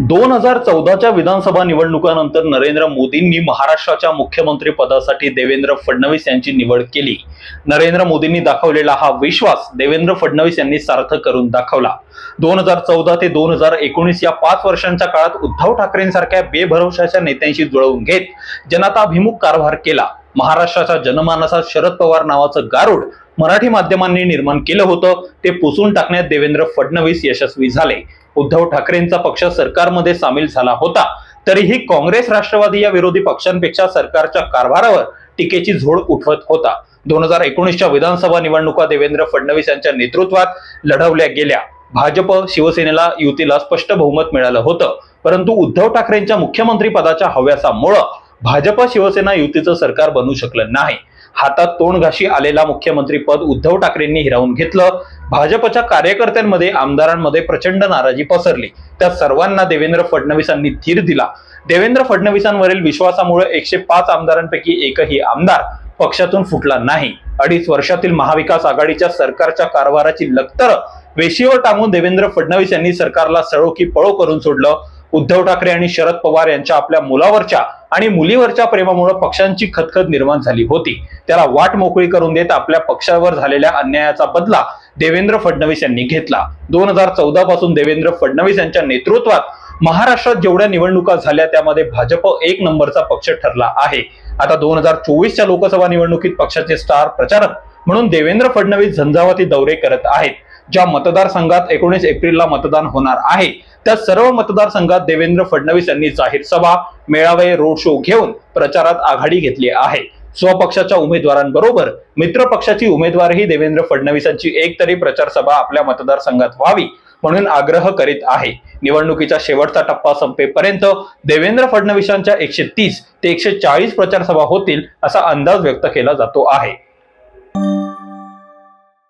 दोन हजार चौदाच्या विधानसभा निवडणुकानंतर नरेंद्र मोदींनी महाराष्ट्राच्या मुख्यमंत्री पदासाठी देवेंद्र फडणवीस यांची निवड केली. नरेंद्र मोदींनी दाखवलेला हा विश्वास देवेंद्र फडणवीस यांनी सार्थ करून दाखवला. दोन हजार चौदा ते दोन हजार एकोणीस या पाच वर्षांच्या काळात उद्धव ठाकरेंसारख्या बेभरवशाच्या नेत्यांशी जुळवून घेत जनताभिमुख कारभार केला. महाराष्ट्राच्या जनमानसात शरद पवार नावाचं गारुड मराठी माध्यमांनी निर्माण केलं होतं. ते पुसून टाकण्यात देवेंद्र फडणवीस यशस्वी झाले. उद्धव ठाकरेंचा पक्ष सरकारमध्ये सामील झाला होता. तरीही काँग्रेस राष्ट्रवादी या विरोधी पक्षांपेक्षा सरकारच्या कारभारावर टीकेची झोड उठवत होता. दोन हजार एकोणीसच्या विधानसभा निवडणुका देवेंद्र फडणवीस यांच्या नेतृत्वात लढवल्या गेल्या. भाजप शिवसेनेला युतीला स्पष्ट बहुमत मिळालं होतं. परंतु उद्धव ठाकरेंच्या मुख्यमंत्री पदाच्या हव्यासामुळं भाजप शिवसेना युतीचं सरकार बनू शकलं नाही. हातात तोंडघाशी आलेला मुख्यमंत्री पद उद्धव ठाकरेंनी हिरावून घेतलं. भाजपच्या कार्यकर्त्यांमध्ये आमदारांमध्ये प्रचंड नाराजी पसरली. त्या सर्वांना देवेंद्र फडणवीसांनी धीर दिला. देवेंद्र फडणवीसांवरील विश्वासामुळे एकशे पाच आमदारांपैकी एकही आमदार पक्षातून फुटला नाही. अडीच वर्षातील महाविकास आघाडीच्या सरकारच्या कारभाराची लखतर वेशीवर टांगून देवेंद्र फडणवीस यांनी सरकारला सळो की पळो करून सोडलं. उद्धव ठाकरे आणि शरद पवार यांच्या आपल्या मुलावरच्या आणि मुलीवरच्या प्रेमामुळे पक्षांची खतखत निर्माण झाली होती. त्याला वाट मोकळी करून देत आपल्या पक्षावर झालेल्या अन्यायाचा बदला देवेंद्र फडणवीस यांनी घेतला. दोन हजार चौदा पासून देवेंद्र फडणवीस यांच्या नेतृत्वात महाराष्ट्रात जेवढ्या निवडणुका झाल्या त्यामध्ये भाजप एक नंबरचा पक्ष ठरला आहे. आता दोन हजार चोवीसच्या लोकसभा निवडणुकीत पक्षाचे स्टार प्रचारक म्हणून देवेंद्र फडणवीस झंझावाती दौरे करत आहेत. ज्या मतदारसंघात एकोणीस एप्रिलला मतदान होणार आहे त्या सर्व मतदारसंघात देवेंद्र फडणवीस यांनी जाहीर सभा मेळावे रोड शो घेऊन प्रचारात आघाडी घेतली आहे. स्वपक्षाच्या उमेदवारांबरोबर मित्र पक्षाची उमेदवारही देवेंद्र फडणवीसांची एक तरी प्रचारसभा आपल्या मतदारसंघात व्हावी म्हणून आग्रह करीत आहे. निवडणुकीचा शेवटचा टप्पा संपेपर्यंत देवेंद्र फडणवीसांच्या एकशे तीस ते एकशे चाळीस प्रचारसभा होतील असा अंदाज व्यक्त केला जातो आहे.